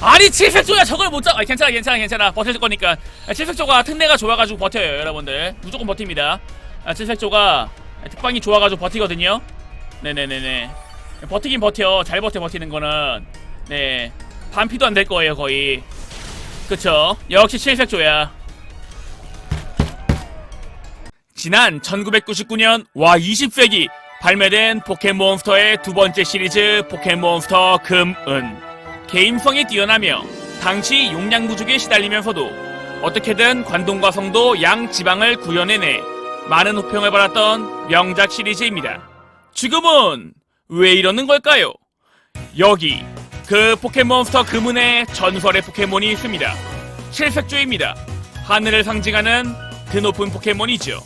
아니 칠색조야 저걸 못 잡. 아 괜찮아 괜찮아 괜찮아 버텨줄 거니까. 아, 칠색조가 특내가 좋아가지고 버텨요 여러분들. 무조건 버팁니다. 아, 칠색조가 특방이 좋아가지고 버티거든요. 네네네네. 버티긴 버텨. 잘 버텨 버티는 거는. 네. 반피도 안 될 거예요 거의. 그쵸. 역시 칠색조야. 지난 1999년 와 20세기 발매된 포켓몬스터의 두 번째 시리즈 포켓몬스터 금은 게임성이 뛰어나며 당시 용량 부족에 시달리면서도 어떻게든 관동과 성도 양 지방을 구현해내 많은 호평을 받았던 명작 시리즈입니다. 지금은 왜 이러는 걸까요? 여기 그 포켓몬스터 금은의 전설의 포켓몬이 있습니다. 칠색조입니다. 하늘을 상징하는 그 높은 포켓몬이죠.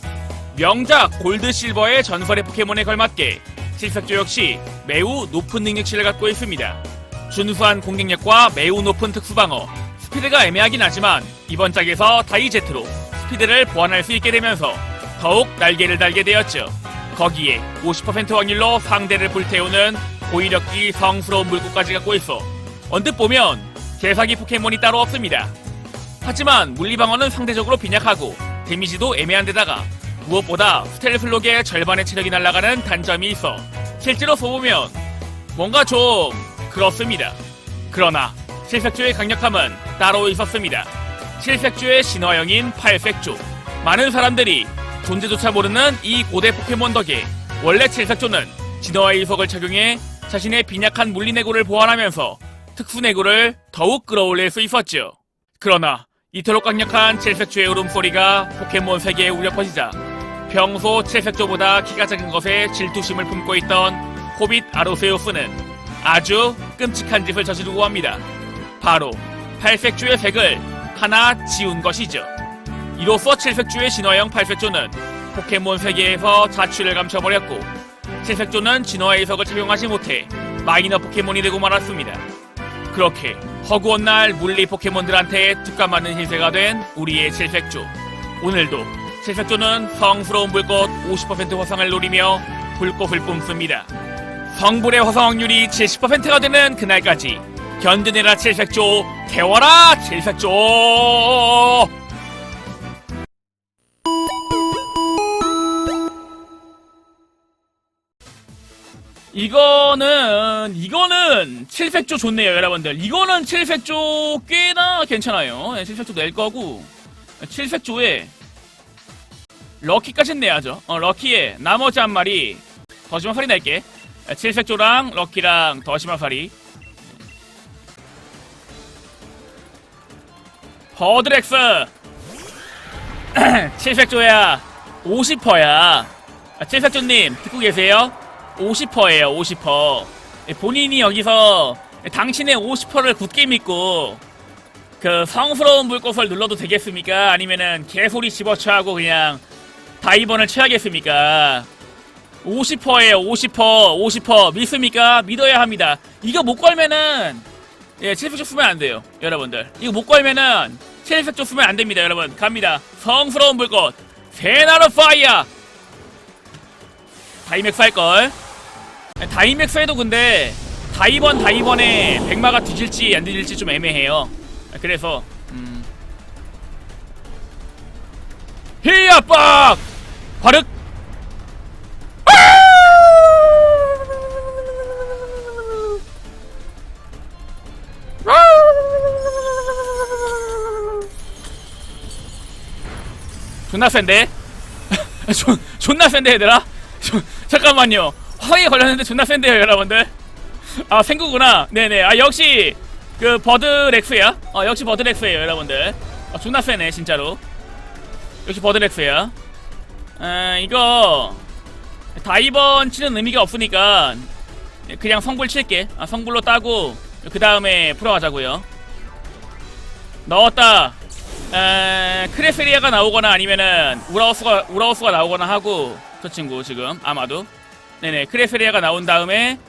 명작 골드 실버의 전설의 포켓몬에 걸맞게 칠색조 역시 매우 높은 능력치를 갖고 있습니다. 준수한 공격력과 매우 높은 특수방어, 스피드가 애매하긴 하지만 이번 짝에서 다이제트로 스피드를 보완할 수 있게 되면서 더욱 날개를 달게 되었죠. 거기에 50% 확률로 상대를 불태우는 고위력기 성스러운 물고까지 갖고 있어 언뜻 보면 개사기 포켓몬이 따로 없습니다. 하지만 물리방어는 상대적으로 빈약하고 데미지도 애매한 데다가 무엇보다 스텔슬록의 절반의 체력이 날아가는 단점이 있어 실제로 써보면 뭔가 좀 그렇습니다. 그러나 칠색조의 강력함은 따로 있었습니다. 칠색조의 신화형인 팔색조 많은 사람들이 존재조차 모르는 이 고대 포켓몬 덕에 원래 칠색조는 진화의 이석을 착용해 자신의 빈약한 물리내구를 보완하면서 특수내구를 더욱 끌어올릴 수 있었죠. 그러나 이토록 강력한 칠색조의 울음소리가 포켓몬 세계에 울려 퍼지자 평소 칠색조보다 키가 작은 것에 질투심을 품고 있던 호빗 아로세우스는 아주 끔찍한 짓을 저지르고 합니다. 바로 팔색조의 색을 하나 지운 것이죠. 이로써 칠색조의 진화형 팔색조는 포켓몬 세계에서 자취를 감춰버렸고 칠색조는 진화의 이석을 착용하지 못해 마이너 포켓몬이 되고 말았습니다. 그렇게 허구한 날 물리 포켓몬들한테 특감맞는 신세가 된 우리의 칠색조. 오늘도 칠색조는 성스러운 불꽃 50% 화상을 노리며 불꽃을 뿜습니다. 성불의 화상 확률이 70%가 되는 그날까지 견뎌내라 칠색조, 태워라 칠색조! 이거는 이거는 칠색조 좋네요 여러분들. 이거는 칠색조 꽤나 괜찮아요. 네, 칠색조 낼 거고. 칠색조에 럭키까지 내야죠. 어, 럭키에 나머지 한 마리 더시마 살이 낼게. 네, 칠색조랑 럭키랑 더시마 살이 버드렉스 칠색조야 50퍼야 칠색조님 듣고 계세요? 50%예요, 50%. 예, 본인이 여기서 당신의 50%를 굳게 믿고 그 성스러운 불꽃을 눌러도 되겠습니까? 아니면은 개소리 집어쳐하고 그냥 다이번을 쳐야겠습니까? 50%예요, 50%, 50% 믿습니까? 믿어야 합니다. 이거 못 걸면은 예, 칠색조 쓰면 안 돼요, 여러분들. 이거 못 걸면은 칠색조 쓰면 안 됩니다, 여러분. 갑니다. 성스러운 불꽃, 세나로 파이어. 다이맥스 할걸 다이맥스 해도 근데 다이번 다이번에 백마가 뒤질지 안 뒤질지 좀 애매해요 그래서 음. 히야 빡! 바륵! 존나 센데? 존, 존나 센데 얘들아? 저, 잠깐만요. 화에 걸렸는데 존나 센데요, 여러분들. 아, 생구구나. 네네. 아, 역시, 그, 버드 렉스야. 어, 역시 버드 렉스예요, 여러분들. 아, 존나 세네, 진짜로. 역시 버드 렉스야. 아, 이거, 다이번 치는 의미가 없으니까, 그냥 성불 칠게. 아, 성불로 따고, 그 다음에 풀어가자고요 넣었다. 에, 크레세리아가 나오거나 아니면은 우라우스가 우라우스가 나오거나 하고 저 친구 지금 아마도. 네네 크레세리아가 나온 다음에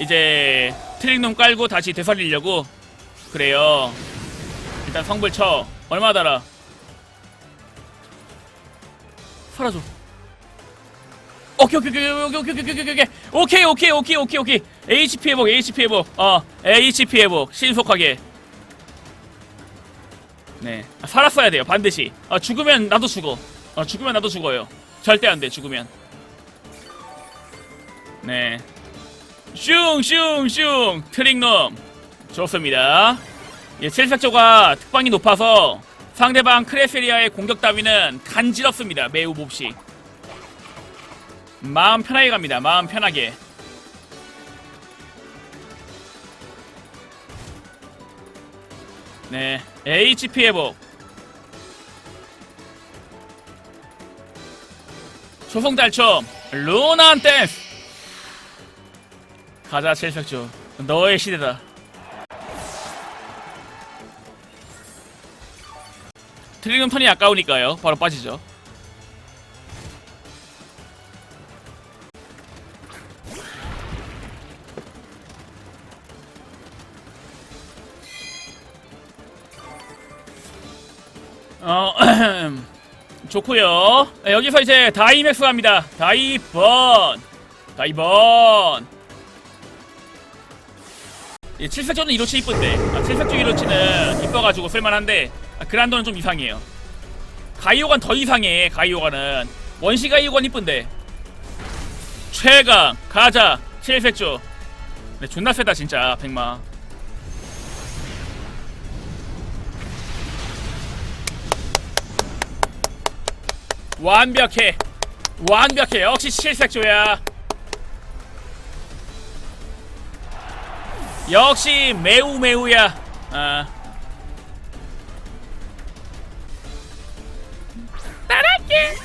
이제 트릭놈 깔고 다시 되살리려고 그래요. 일단 성불 쳐. 얼마 달아? 사라져 오케이 오케이 오케이 오케이 오케이 오케이 오케이 오케이. 오케이 오케이 오케이 오케이 HP 회복 HP 회복. 어 HP 회복. 신속하게 네. 아, 살았어야 돼요 반드시. 아, 죽으면 나도 죽어. 어, 죽으면 나도 죽어요. 절대 안 돼 죽으면. 네. 슝슝슝. 트릭놈. 좋습니다. 예, 칠색조가 특방이 높아서 상대방 크레세리아의 공격 따위는 간지럽습니다 매우 몹시. 마음 편하게 갑니다 마음 편하게 네 HP 회복. 초성달총 루난 댄스. 가자 칠색조 너의 시대다. 트리금 턴이 아까우니까요. 바로 빠지죠 좋고요. 네, 여기서 이제 다이맥스 합니다. 다이번. 다이번. 예, 칠색조는 이로치 이쁜데. 아, 칠색조 이로치는 이뻐가지고 쓸만한데 아, 그란도는 좀 이상해요. 가이오간 더 이상해 가이오간은. 원시 가이오간 이쁜데. 최강 가자 칠색조 네, 존나 세다 진짜 백마 완벽해. 완벽해. 역시 칠색조야. 역시 매우 매우야. 아. 따랄게.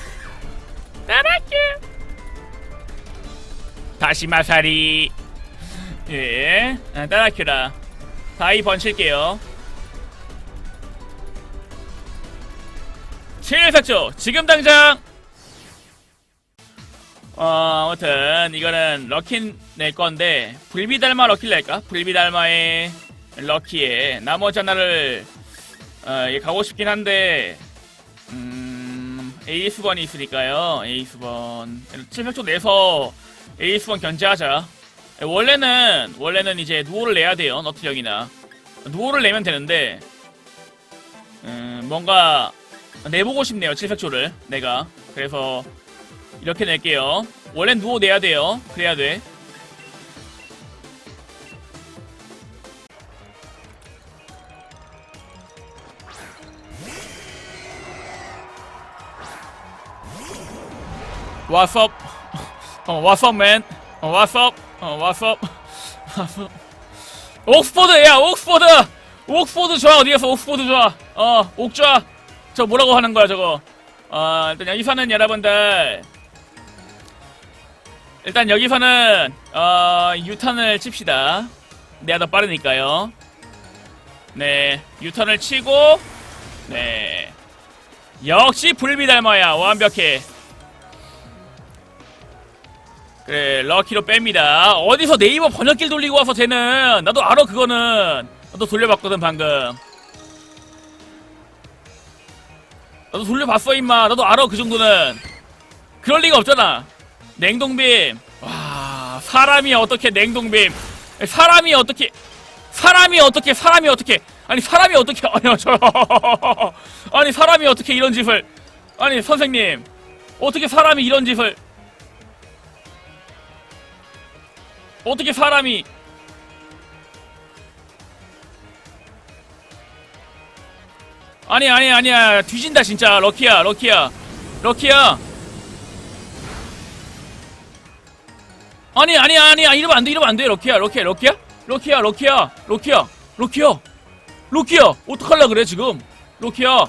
따랄게. 다시 마사리. 예. 아, 따라큐라. 다이 번칠게요 칠색조 지금 당장. 어 아무튼 이거는 럭킨 낼 건데 불비달마 럭키를 낼까? 불비달마의 럭키에 나머지 하나를 어, 예, 가고 싶긴 한데 음 에이스번이 있으니까요. 에이스번. 칠색조 내서 에이스번 견제하자. 예, 원래는 원래는 이제 누오를 내야 돼요 너트력이나. 누오를 내면 되는데 음 뭔가 내보고 싶네요 칠색조를 내가 그래서 이렇게 낼게요 원래는 누워 내야 돼요 그래야 돼 What's up? 어, what's up, man? 어, what's up? 어, what's up? 옥스포드, 야, 옥스포드! 옥스포드 좋아, 어디 가서 옥스포드 좋아. 어, 옥 좋아. 저 뭐라고 하는 거야, 저거. 어, 일단 여기서는 여러분들. 일단 여기서는, 어, 유턴을 칩시다. 내가 더 빠르니까요. 네, 유턴을 치고, 네. 역시 불비달마야, 완벽해. 그래 럭키로 뺍니다 어디서 네이버 번역기를 돌리고 와서 쟤는 나도 알아 그거는 나도 돌려봤거든 방금 나도 돌려봤어 임마. 나도 알아 그 정도는. 그럴 리가 없잖아. 냉동빔. 와 사람이 어떻게 냉동빔. 사람이 어떻게 사람이 어떻게 사람이 어떻게. 아니 사람이 어떻게 아니 저 아니 사람이 어떻게 이런 짓을. 아니 선생님. 어떻게 사람이 이런 짓을. 어떻게 사람이 아니 아니 아니야. 뒤진다 진짜. 럭키야 럭키야. 럭키야. 아니 아니 아니야. 이러면 안돼 이러면 안돼. 럭키야 럭키야 럭키야. 럭키야 럭키야 럭키야 럭키야. 럭키야 어떡할라 그래 지금? 럭키야.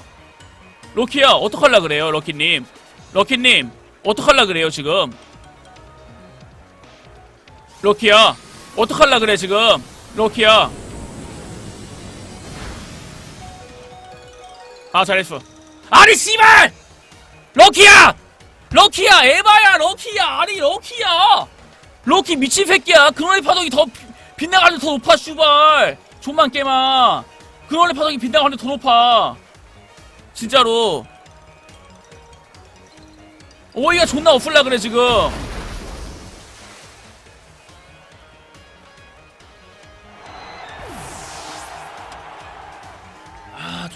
럭키야 어떡할라 그래요 럭키님? 럭키님 어떡할라 그래요 지금? 럭키야 어떡할라 그래 지금? 럭키야 아 잘했어. 아니 씨발! 럭키야! 럭키야 에바야 럭키야. 아니 럭키야. 럭키 미친 새끼야. 그놈의 파동이 더 비- 빗나가는 더 높아 슈발. 존만 깨마. 그놈의 파동이 빗나가는 더 높아. 진짜로. 오이가 존나 없을라 그래 지금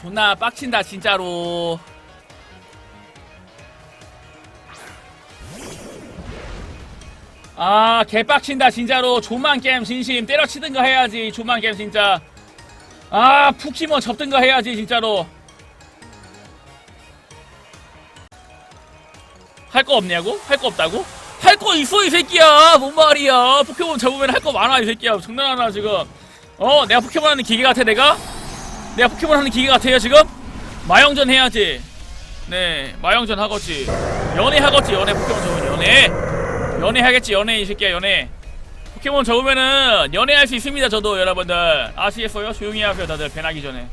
존나 빡친다 진짜로. 아 개빡친다 진짜로. 조만 게임 진심 때려치든가 해야지 조만 게임 진짜. 아 푹키면 접든가 해야지 진짜로. 할 거 없냐고? 할 거 없다고? 할 거 있어 이 새끼야. 뭔 말이야. 포켓몬 잡으면 할 거 많아 이 새끼야. 장난하나 지금. 어 내가 포켓몬 하는 기계 같아 내가? 내가 포켓몬 하는 기계 같아요 지금? 마영전 해야지. 네 마영전 하겠지. 연애 하겠지 연애. 포켓몬 잡으면 연애. 연애 하겠지 연애 이 새끼야 연애. 포켓몬 잡으면은 연애할 수 있습니다 저도 여러분들. 아시겠어요? 조용히 하세요 다들. 배나기 전에.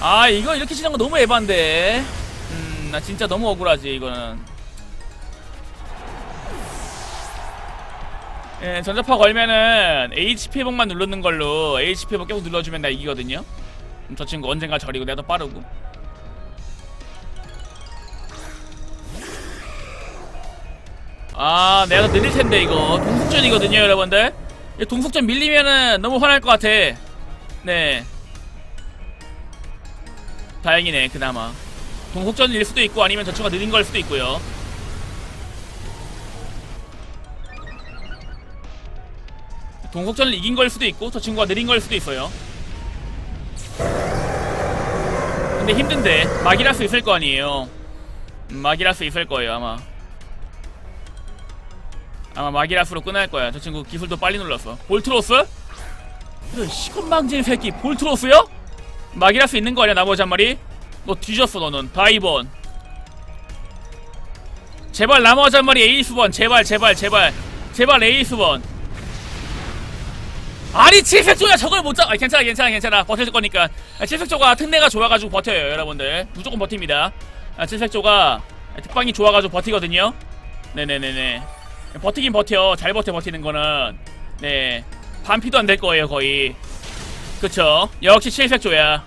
아 이거 이렇게 치는 거 너무 에반데. 음나 진짜 너무 억울하지 이거는 예 전자파 걸면은 HP 회복만 누르는 걸로 HP 회복 계속 눌러주면 나 이기거든요. 음, 저 친구 언젠가 저리고 내가 더 빠르고. 아 내가 더 느릴 텐데 이거. 동숙전이거든요 여러분들. 이 동숙전 밀리면은 너무 화날 것 같아. 네. 다행이네 그나마. 동속전일 수도 있고 아니면 저처가 느린 걸 수도 있고요 동속전을 이긴 걸 수도 있고 저 친구가 느린 걸 수도 있어요. 근데 힘든데 막이랄 수 있을 거 아니에요. 음, 막이랄 수 있을 거예요 아마. 아마 막이라스로 끝날 거야. 저 친구 기술도 빨리 눌렀어. 볼트로스? 이런 시건방진 새끼 볼트로스요? 막이라스 있는 거 아니야 나머지 한 마리? 너 뒤졌어 너는. 다이번. 제발 나머지 한 마리 에이스번 제발 제발 제발. 제발 에이스번 아니 칠색조야 저걸 못 잡.. 아 괜찮아 괜찮아 괜찮아. 버텨줄 거니까. 아, 칠색조가 특내가 좋아가지고 버텨요 여러분들. 무조건 버팁니다. 아, 칠색조가 특방이 좋아가지고 버티거든요. 네네네네. 버티긴 버텨. 잘 버텨 버티는 거는. 네. 반피도 안 될 거예요 거의. 그쵸? 역시 칠색조야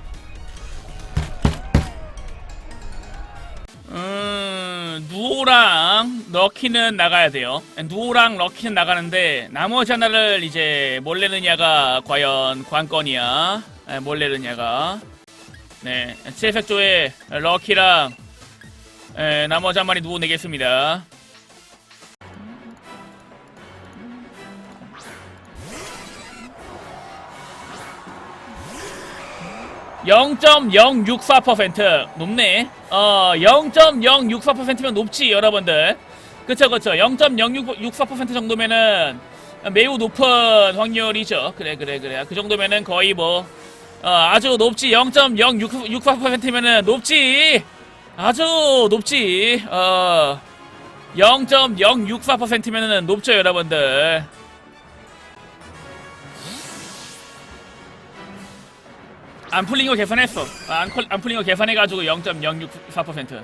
음, 누오랑 럭키는 나가야 돼요. 누오랑 럭키는 나가는데 나머지 하나를 이제 뭘 내느냐가 과연 관건이야. 에, 뭘 내느냐가. 네, 칠색조에 럭키랑 에, 나머지 한 마리 누오 내겠습니다. (0.064%) 높네. 어 0.064%면 높지 여러분들. 그쵸 그쵸. 0.064% 정도면은 매우 높은 확률이죠. 그래 그래 그래. 그 정도면은 거의 뭐 어, 아주 높지. 0.064%면은 높지. 아주 높지. 어 0.064%면은 높죠 여러분들 안 풀린 거 계산했어. 아, 안, 컬- 안 풀린 거 계산해가지고 0.064%.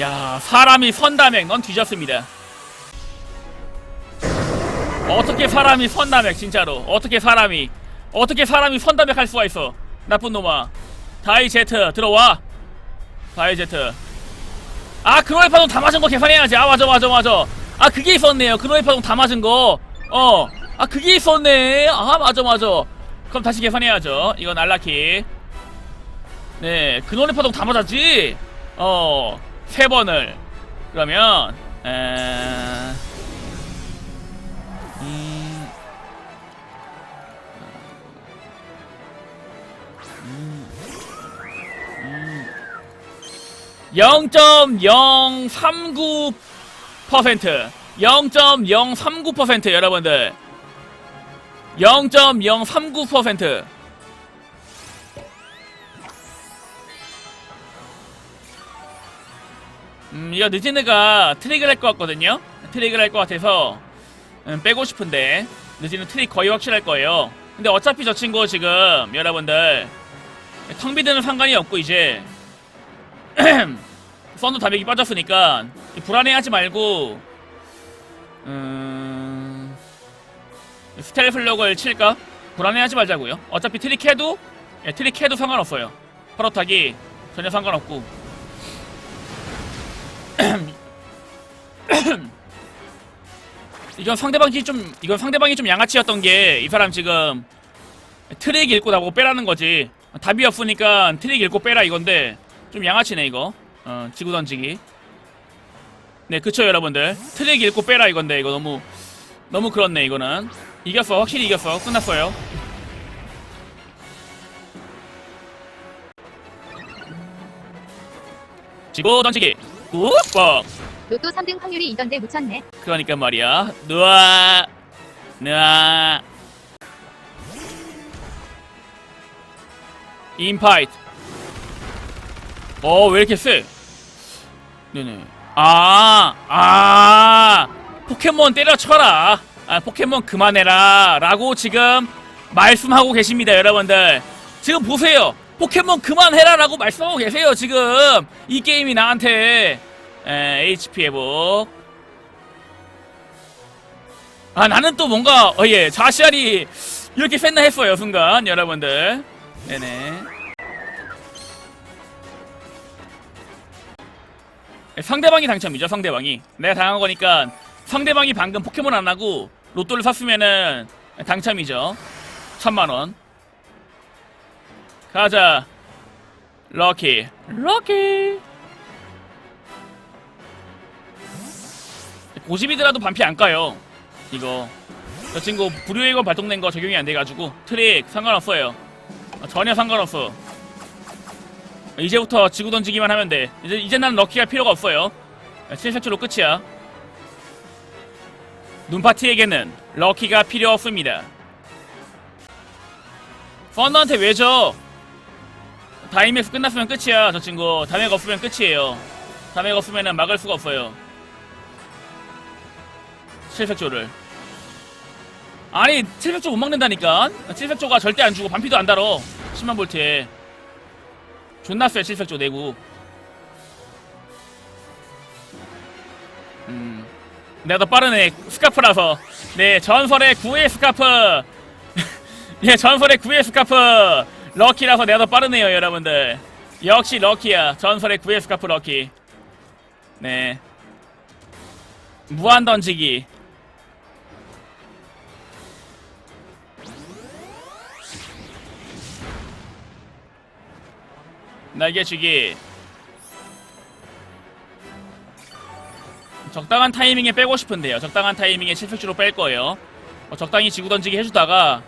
야, 사람이 선다맥, 넌 뒤졌습니다. 어떻게 사람이 선다맥, 진짜로. 어떻게 사람이, 어떻게 사람이 선다맥 할 수가 있어. 나쁜 놈아. 다이제트, 들어와. 다이제트. 아, 그노이파동 다 맞은 거 계산해야지. 아, 맞아, 맞아, 맞아. 아, 그게 있었네요. 그노이파동 다 맞은 거. 어. 아, 그게 있었네. 아, 맞아, 맞아. 그럼 다시 계산해야죠. 이건 알라키. 네, 근원의 파동 다 맞았지? 어, 세 번을. 그러면, 에, 음, 음, 음, 0.039% 0.039% 여러분들 0.039% 음, 이거 느지느가 트릭을 할 것 같거든요? 트릭을 할 것 같아서 음, 빼고 싶은데 느지는 트릭 거의 확실할 거예요 근데 어차피 저 친구 지금 여러분들 텅비드는 상관이 없고 이제 썬도 다백이 빠졌으니까 불안해하지 말고 음... 스텔 플럭을 칠까? 불안해하지 말자고요. 어차피 트릭해도 예, 트릭해도 상관없어요. 퍼러타기 전혀 상관없고. 이건 상대방이 좀 이건 상대방이 좀 양아치였던 게 이 사람 지금 트랙 읽고 나보고 빼라는 거지 답이 없으니까 트랙 읽고 빼라 이건데 좀 양아치네 이거 어 지구 던지기 네 그쵸 여러분들 트랙 읽고 빼라 이건데 이거 너무 너무 그렇네 이거는 이겼어 확실히 이겼어 끝났어요 지구 던지기 꾹뻑 로또 3등 확률이 이던데 묻혔네. 그러니까 말이야. 누아, 누아. 인파이트. 어, 왜 이렇게 세? 네네. 아, 아. 포켓몬 때려쳐라. 아, 포켓몬 그만해라. 라고 지금 말씀하고 계십니다, 여러분들. 지금 보세요. 포켓몬 그만해라. 라고 말씀하고 계세요, 지금. 이 게임이 나한테. 에, HP 회복. 아 나는 또 뭔가 어 예 자시알이 이렇게 셌나 했어요 순간 여러분들 네네 상대방이 당첨이죠 상대방이 내가 당한 거니까 상대방이 방금 포켓몬 안 하고 로또를 샀으면은 당첨이죠. 천만원. 가자. 럭키. 럭키. 고집이더라도 반피 안 까요. 이거. 저 친구 불효의 건 발동된 거 적용이 안 돼가지고 트릭 상관없어요. 어, 전혀 상관없어. 이제부터 지구 던지기만 하면 돼. 이제 이제 난 럭키가 필요가 없어요. 실색주로 끝이야 눈파티에게는 럭키가 필요 없습니다. 펀더한테 왜죠 다이맥스 끝났으면 끝이야. 저 친구 다맥 없으면 끝이에요. 다맥 없으면 막을 수가 없어요. 칠색조를. 아니 700조 못 막는다니까. 700조가 절대 안 주고 반피도 안 달어. 10만 볼트에. 존나 쎄 700조 내구 내가 더 빠르네 스카프라서. 네 전설의 9의 스카프. 예 전설의 9의 스카프. 럭키라서 내가 더 빠르네요 여러분들. 역시 럭키야. 전설의 9의 스카프 럭키. 네. 무한 던지기. 날개치기 적당한 타이밍에 빼고 싶은데요. 적당한 타이밍에 실패주로 뺄 거예요. 어, 적당히 지구 던지기 해주다가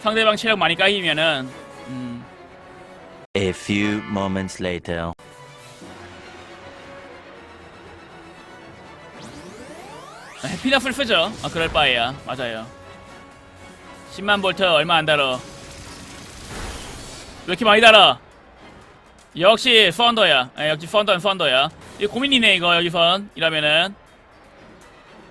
상대방 체력 많이 까이면은 음, A few moments later. 해피너스를 쓰죠. 아 그럴 바에야. 맞아요. 10만 볼트 얼마 안 달어. 왜 이렇게 많이 달아? 역시 펀더야. 아, 역시 펀더는 펀더야. 이거 고민이네 이거 여기선. 이러면은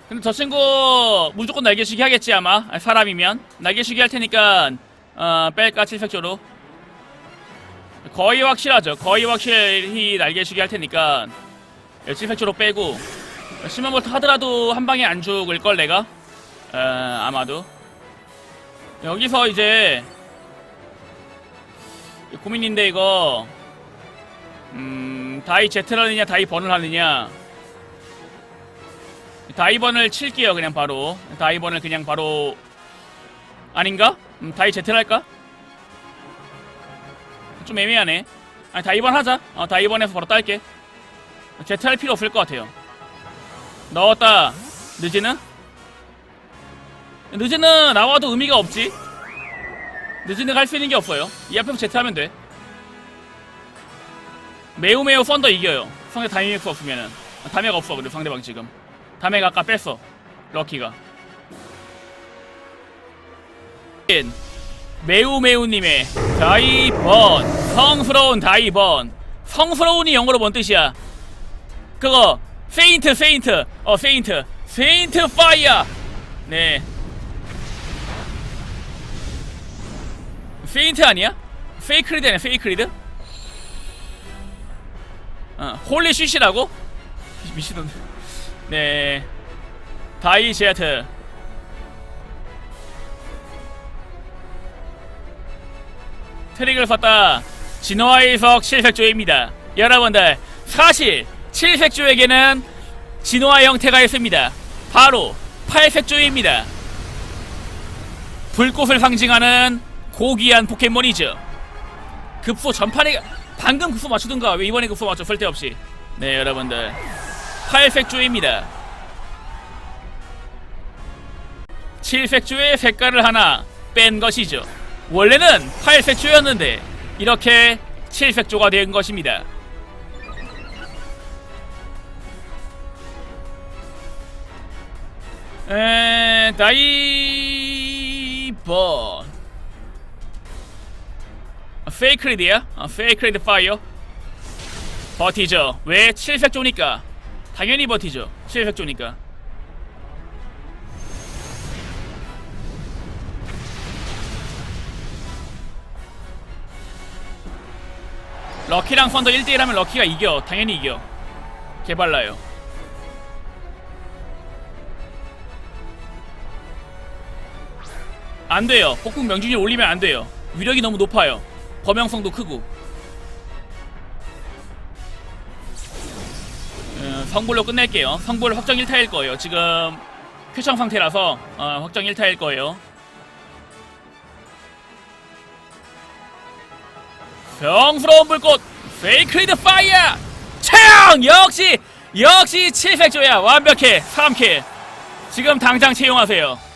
근데 저 친구 무조건 날개쉬기 하겠지 아마? 아, 사람이면. 날개쉬기 할 테니까 어 뺄까 칠색조로? 거의 확실하죠. 거의 확실히 날개쉬기 할 테니까. 칠색조로 빼고. 10만 볼트 하더라도 한 방에 안 죽을 걸 내가? 어, 아마도. 여기서 이제 고민인데 이거. 음 다이 제트를 하느냐 다이 번을 하느냐 다이번을 칠게요. 그냥 바로. 다이번을 그냥 바로 아닌가? 음, 다이 제트를 할까? 좀 애매하네. 아니 다이번 하자. 어 다이번에서 바로 딸게. 제트 할 필요 없을 것 같아요. 넣었다. 늦지는? 늦지는 나와도 의미가 없지. 늦지는 할 수 있는 게 없어요. 이 앞에서 제트 하면 돼. 매우 매우 펀더 이겨요. 상대 다이맥스 없으면은. 다맥 없어 그리고 상대방 지금 다맥 아까 뺐어. 럭키가. 매우 매우님의 다이번. 성스러운 다이번. 성스러운이 영어로 뭔 뜻이야? 그거 페인트 페인트. 어 페인트. 페인트 파이어. 네. 페인트 아니야? 페이크리드 아니야 페이크리드? 어 홀리 쉿이라고? 미친놈 네 다이 제트 트릭을 썼다 진화의 석 실색조입니다 여러분들 사실 칠색조에게는 진화 형태가 있습니다. 바로 팔색조입니다. 불꽃을 상징하는 고귀한 포켓몬이죠. 급소 전판에 방금 급소 맞추든가 왜 이번에 급소 맞춰 쓸데없이 네 여러분들 팔색조입니다. 칠색조의 색깔을 하나 뺀 것이죠. 원래는 팔색조였는데 이렇게 칠색조가 된 것입니다. 에 다이버 페이크 리드야? 아, 페이크 리드 파이어 버티죠 왜? 칠색조니까 당연히 버티죠 칠색조니까 럭키랑 펀더 1대1 하면 럭키가 이겨 당연히 이겨 개발라요 안 돼요. 폭풍 명중률 올리면 안 돼요. 위력이 너무 높아요. 범용성도 크고. 성불로 끝낼게요. 성불 확정 1타일 거예요. 지금 큐청 상태라서 어, 확정 1타일 거예요. 병스러운 불꽃 페이크리드 파이어 채용 역시 역시 700조야 완벽해 3킬 지금 당장 채용하세요